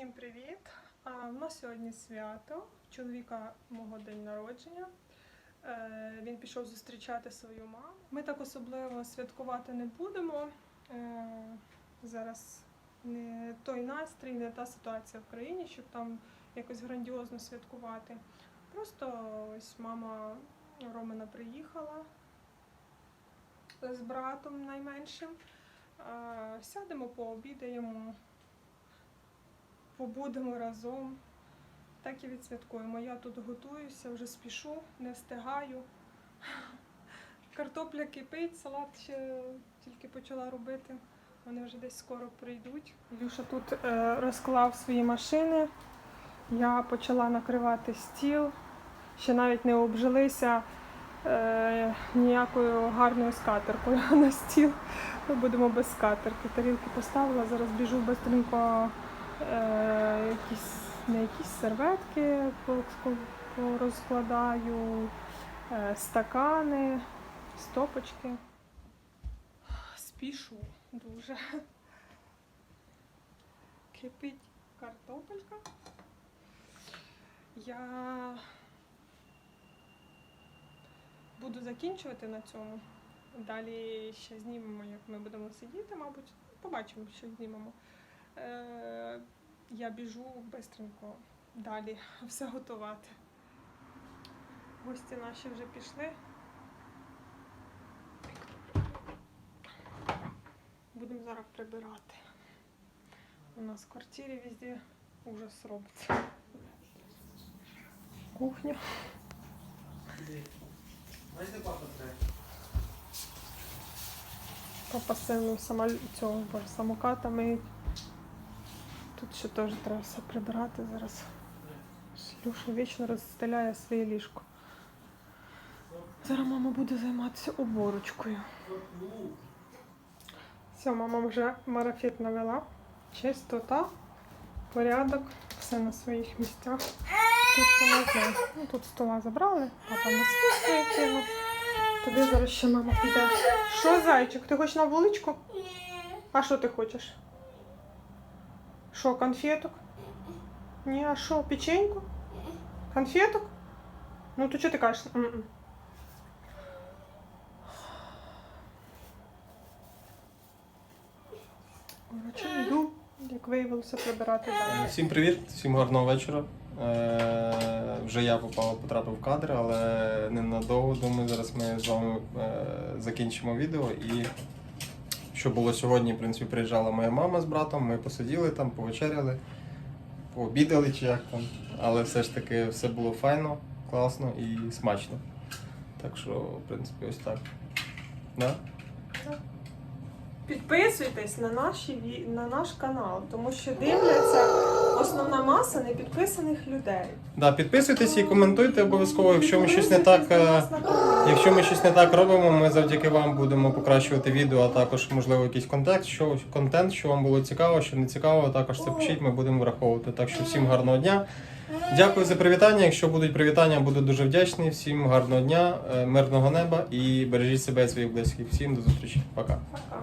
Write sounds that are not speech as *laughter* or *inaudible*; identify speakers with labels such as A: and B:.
A: Всім привіт! У нас сьогодні свято. Чоловіка мого день народження. Е, Він пішов зустрічати свою маму. Ми так особливо святкувати не будемо. Е, Зараз не той настрій, не та ситуація в країні, щоб там якось грандіозно святкувати. Просто ось мама Романа приїхала з братом найменшим. Е, Сядемо, пообідаємо, побудемо разом. Так і відсвяткуємо. Я тут готуюся, вже спішу, не встигаю. Картопля кипить, салат ще тільки почала робити. Вони вже десь скоро прийдуть. Люша тут е, розклав свої машини. Я почала накривати стіл. Ще навіть не обжилися е, ніякою гарною скатеркою *laughs* на стіл. Ми будемо без скатерки. Тарілки поставила, зараз біжу быстренько е, якісь, на якісь серветки порозкладаю, е, стакани, стопочки. Спішу дуже. Кипить картопелька. Я буду закінчувати на цьому. Далі ще знімемо, як ми будемо сидіти, мабуть. Побачимо, що знімемо. Е, я біжу бистренько далі *laughs* все готувати. Гості наші вже пішли. Будемо зараз прибирати. У нас в квартирі везде ужас робиться. Кухня. Папа сину самоката миють. Тут ще теж треба все прибирати зараз. Люша вічно розстеляє своє ліжко. Зараз мама буде займатися уборочкою. Все, мама вже марафет навела. Чистота, порядок, все на своїх місцях. Тут. Ну, тут стола забрали, папа носки свої кинув. Туди зараз ще мама піде. Що, зайчик, ти хочеш на вуличку? А що ти хочеш? Що, конфеток? Ні, а що, печеньку? Конфеток? Ну то чого ти кажеш? М-м. Коротше, йду, як виявилося, прибирати далі.
B: Всім привіт, всім гарного вечора. Е, вже я попав, потрапив в кадр, але ненадовго. Думаю, зараз ми з вами е, закінчимо відео. І що було сьогодні, в принципі, приїжджала моя мама з братом, ми посиділи там, повечеряли, пообідали чи як там. Але все ж таки все було файно, класно і смачно. Так що, в принципі, ось так. Да?
A: Підписуйтесь на, наші, на наш канал, тому що дивляться основна маса непідписаних людей.
B: Да, підписуйтесь і коментуйте обов'язково, якщо ми щось не так. Якщо ми щось не так робимо, ми завдяки вам будемо покращувати відео, а також можливо якийсь контент, що контент, що вам було цікаво, що не цікаво, також це пишіть, ми будемо враховувати. Так що всім гарного дня. Дякую за привітання. Якщо будуть привітання, буду дуже вдячний. Всім гарного дня, е, мирного неба і бережіть себе і своїх близьких. Всім до зустрічі. Пока.
A: Пока.